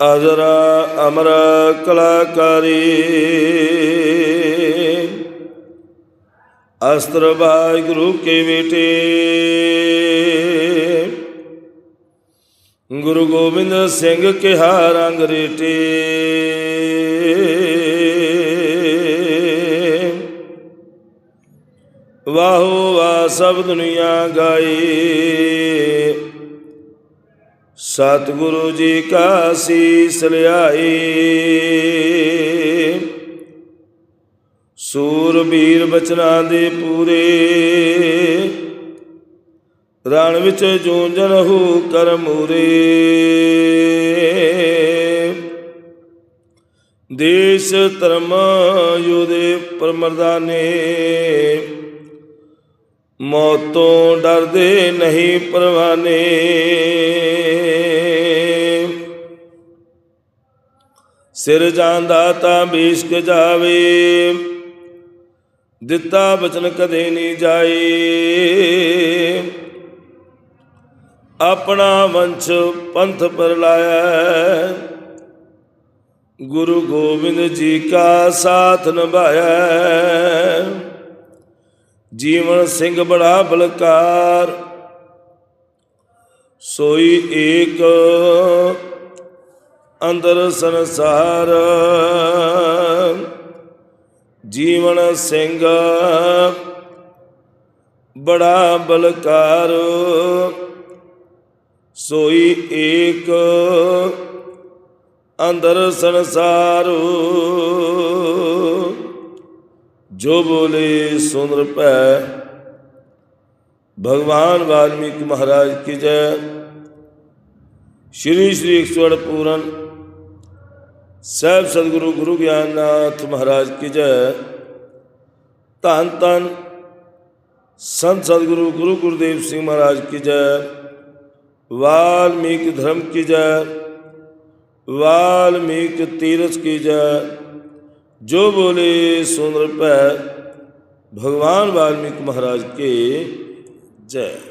ਅਜ਼ਰ ਅਮਰ ਕਲਾਕਾਰੀ। ਅਸਤਰ ਵਾਹਿਗੁਰੂ ਕੇ ਬੇਟੇ ਗੁਰੂ ਗੋਬਿੰਦ ਸਿੰਘ ਕਿਹਾ ਰੰਗ ਰੇਟੇ ਵਾਹੋ ਵਾ ਸਭ ਦੁਨੀਆ ਗਾਈ। ਸਤਿਗੁਰੂ ਜੀ ਕਾ ਸੀਸ ਲਿਆਈ ਸੂਰਬੀਰ ਬਚਨਾਂ ਦੇ ਪੂਰੇ। ਰਣ ਵਿੱਚ ਜੂੰਜਨ ਹੂ ਕਰ ਮੂਰੇ। ਦੇਸ਼ ਧਰਮ ਯੋਦੇ ਪਰਮਰਦਾਨੇ। ਮੌਤੋਂ ਡਰਦੇ ਨਹੀਂ ਪਰਵਾਨੇ। ਸਿਰ ਜਾਂਦਾ ਤਾਂ ਬੀਸ਼ਕ ਜਾਵੇ। ਦਿੱਤਾ ਬਚਨ ਕਦੇ ਨਹੀਂ ਜਾਏ। ਆਪਣਾ ਵੰਸ਼ ਪੰਥ ਪਰ ਲਾਇਆ। ਗੁਰੂ ਗੋਬਿੰਦ ਜੀ ਕਾ ਸਾਥ ਨਿਭਾਇਆ। ਜੀਵਨ ਸਿੰਘ ਬੜਾ ਬਲਕਾਰ, ਸੋਈ ਏਕ ਅੰਦਰ ਸੰਸਾਰ। ਜੀਵਨ ਸਿੰਘ ਬੜਾ ਬਲਕਾਰ, ਸੋਈ ਏਕ ਅੰਦਰ ਸੰਸਾਰ। ਜੋ ਬੋਲੇ ਸੁਨ ਰਪੈ। ਭਗਵਾਨ ਵਾਲਮੀਕ ਮਹਾਰਾਜ ਕੀ ਜੈ। ਸ਼੍ਰੀ ਸ਼੍ਰੀ 108 ਪੂਰਨ। ਸਹਿਬ ਸਤਿਗੁਰੂ ਗੁਰੂ ਗਿਆਨਨਾਥ ਮਹਾਰਾਜ ਕੀ ਜੈ। ਧੰਨ ਧੰਨ ਸੰਤ ਸਤਿਗੁਰੂ ਗੁਰੂ ਗੁਰਦੇਵ ਸਿੰਘ ਮਹਾਰਾਜ ਕੀ ਜੈ। ਵਾਲਮੀਕ ਧਰਮ ਕੀ ਜੈ। ਵਾਲਮੀਕ ਤੀਰਥ ਕੀ ਜੈ। जो बोले सुंदर पै भगवान वाल्मीकि महाराज के जय